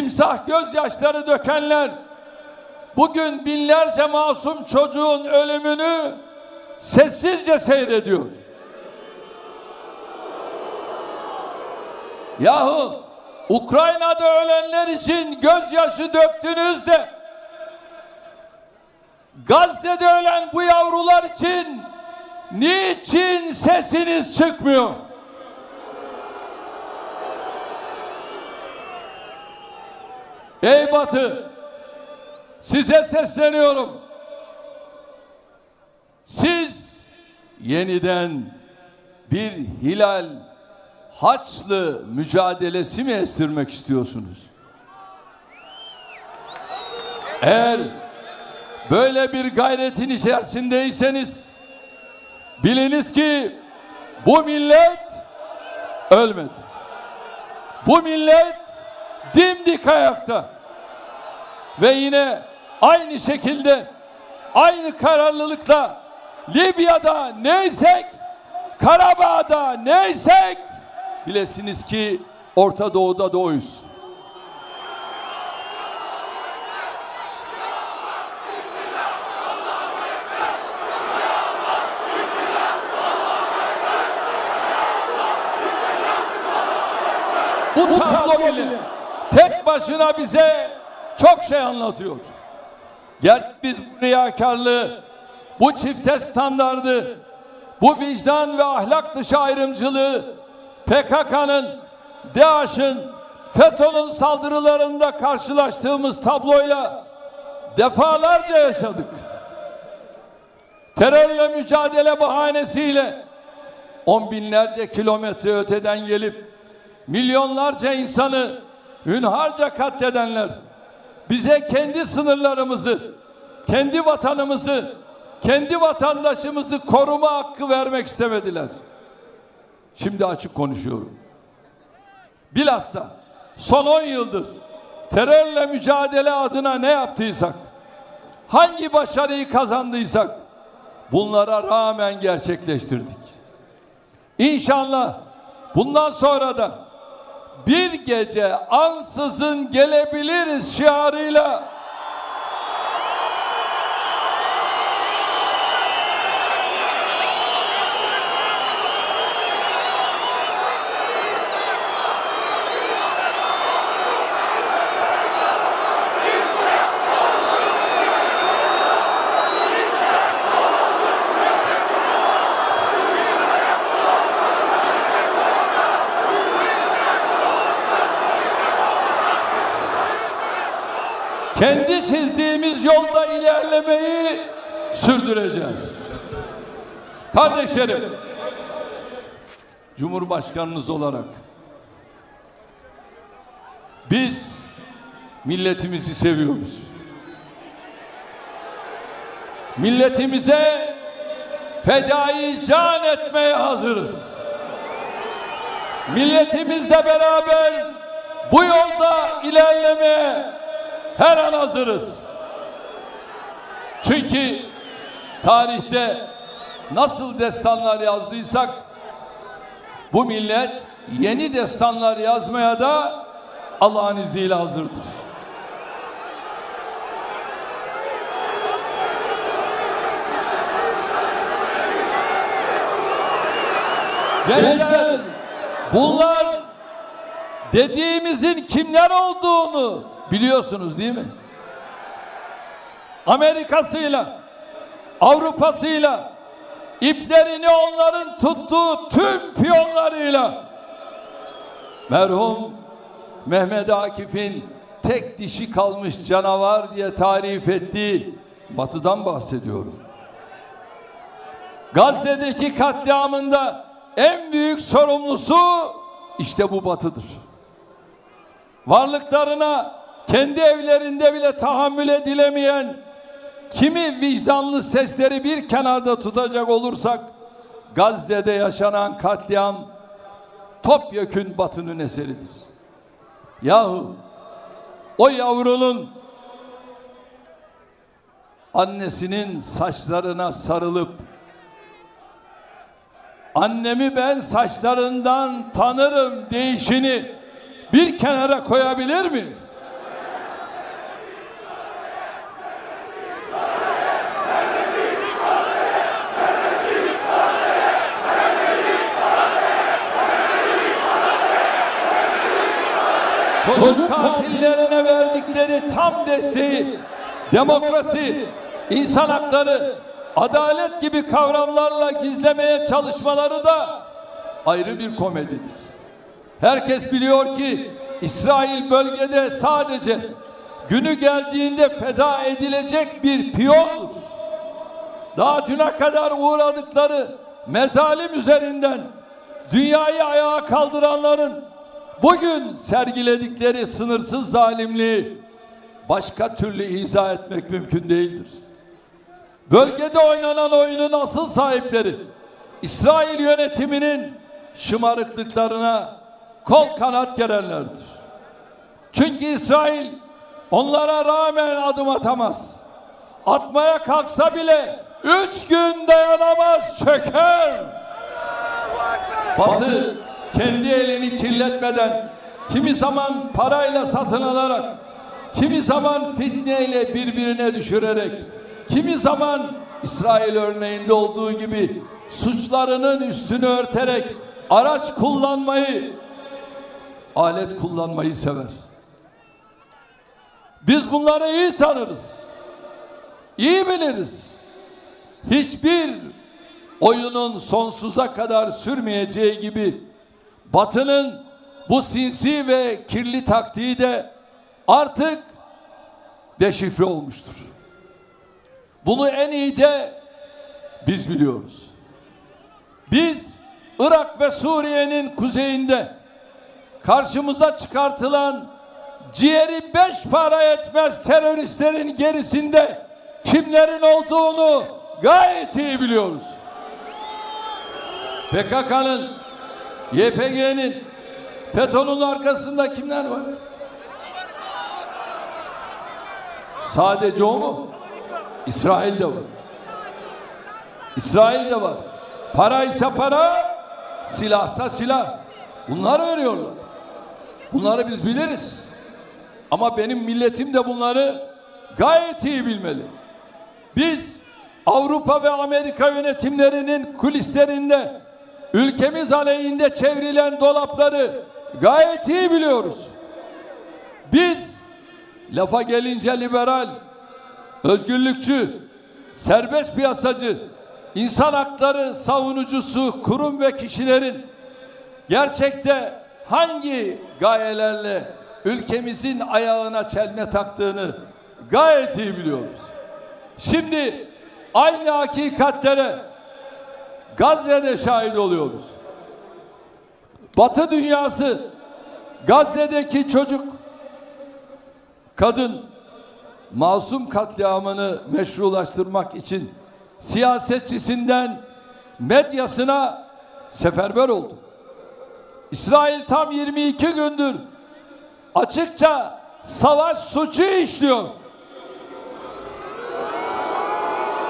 timsah gözyaşları dökenler bugün binlerce masum çocuğun ölümünü sessizce seyrediyor. Yahu Ukrayna'da ölenler için gözyaşı döktünüz de Gazze'de ölen bu yavrular için niçin sesiniz çıkmıyor? Ey Batı size sesleniyorum. Siz yeniden bir hilal Haçlı mücadelesi mi estirmek istiyorsunuz? Eğer böyle bir gayretin içerisindeyseniz biliniz ki bu millet ölmedi. Bu millet dimdik ayakta. Ve yine aynı şekilde aynı kararlılıkla Libya'da neysek Karabağ'da neysek bilesiniz ki Orta Doğu'da da oyuz. Bu tablo bile tek başına bize çok şey anlatıyor. Gerçi biz bu riyakarlığı, bu çifte standardı, bu vicdan ve ahlak dışı ayrımcılığı PKK'nın, DAEŞ'in, FETÖ'nün saldırılarında karşılaştığımız tabloyla defalarca yaşadık. Terörle mücadele bahanesiyle on binlerce kilometre öteden gelip milyonlarca insanı hünharca katledenler bize kendi sınırlarımızı, kendi vatanımızı, kendi vatandaşımızı koruma hakkı vermek istemediler. Şimdi açık konuşuyorum. Bilhassa son 10 yıldır terörle mücadele adına ne yaptıysak, hangi başarıyı kazandıysak bunlara rağmen gerçekleştirdik. İnşallah bundan sonra da bir gece ansızın gelebiliriz şiarıyla kendi çizdiğimiz yolda ilerlemeyi sürdüreceğiz. Kardeşlerim, Cumhurbaşkanınız olarak biz milletimizi seviyoruz. Milletimize fedai can etmeye hazırız. Milletimizle beraber bu yolda ilerlemeye her an hazırız. Çünkü tarihte nasıl destanlar yazdıysak bu millet yeni destanlar yazmaya da Allah'ın izniyle hazırdır. Gençler bunlar dediğimizin kimler olduğunu biliyorsunuz değil mi? Amerika'sıyla, Avrupa'sıyla, iplerini onların tuttuğu tüm piyonlarıyla merhum Mehmet Akif'in tek dişi kalmış canavar diye tarif ettiği batıdan bahsediyorum. Gazze'deki katliamında en büyük sorumlusu işte bu batıdır. Varlıklarına kendi evlerinde bile tahammül edilemeyen kimi vicdanlı sesleri bir kenarda tutacak olursak Gazze'de yaşanan katliam topyekün batının eseridir. Yahu o yavrunun annesinin saçlarına sarılıp annemi ben saçlarından tanırım deyişini bir kenara koyabilir miyiz? Çocuk katillerine verdikleri tam desteği, demokrasi, insan hakları, adalet gibi kavramlarla gizlemeye çalışmaları da ayrı bir komedidir. Herkes biliyor ki İsrail bölgede sadece günü geldiğinde feda edilecek bir piyondur. Daha düne kadar uğradıkları mezalim üzerinden dünyayı ayağa kaldıranların bugün sergiledikleri sınırsız zalimliği başka türlü izah etmek mümkün değildir. Bölgede oynanan oyunun asıl sahipleri İsrail yönetiminin şımarıklıklarına kol kanat gerenlerdir. Çünkü İsrail onlara rağmen adım atamaz. Atmaya kalksa bile üç gün dayanamaz çöker. Batı kendi elini kirletmeden kimi zaman parayla satın alarak kimi zaman fitneyle birbirine düşürerek kimi zaman İsrail örneğinde olduğu gibi suçlarının üstünü örterek araç kullanmayı alet kullanmayı sever. Biz bunları iyi tanırız. İyi biliriz. Hiçbir oyunun sonsuza kadar sürmeyeceği gibi Batı'nın bu sinsi ve kirli taktiği de artık deşifre olmuştur. Bunu en iyi de biz biliyoruz. Biz Irak ve Suriye'nin kuzeyinde karşımıza çıkartılan ciğeri beş para etmez teröristlerin gerisinde kimlerin olduğunu gayet iyi biliyoruz. PKK'nın, YPG'nin, FETÖ'nün arkasında kimler var? Sadece o mu? İsrail de var. İsrail de var. Para ise para, silahsa silah. Bunlar veriyorlar. Bunları biz biliriz. Ama benim milletim de bunları gayet iyi bilmeli. Biz Avrupa ve Amerika yönetimlerinin kulislerinde ülkemiz aleyhinde çevrilen dolapları gayet iyi biliyoruz. Biz lafa gelince liberal, özgürlükçü, serbest piyasacı, insan hakları savunucusu kurum ve kişilerin gerçekte hangi gayelerle ülkemizin ayağına çelme taktığını gayet iyi biliyoruz. Şimdi aynı hakikatlere Gazze'de şahit oluyoruz. Batı dünyası Gazze'deki çocuk, kadın, masum katliamını meşrulaştırmak için siyasetçisinden medyasına seferber oldu. İsrail tam 22 gündür açıkça savaş suçu işliyor.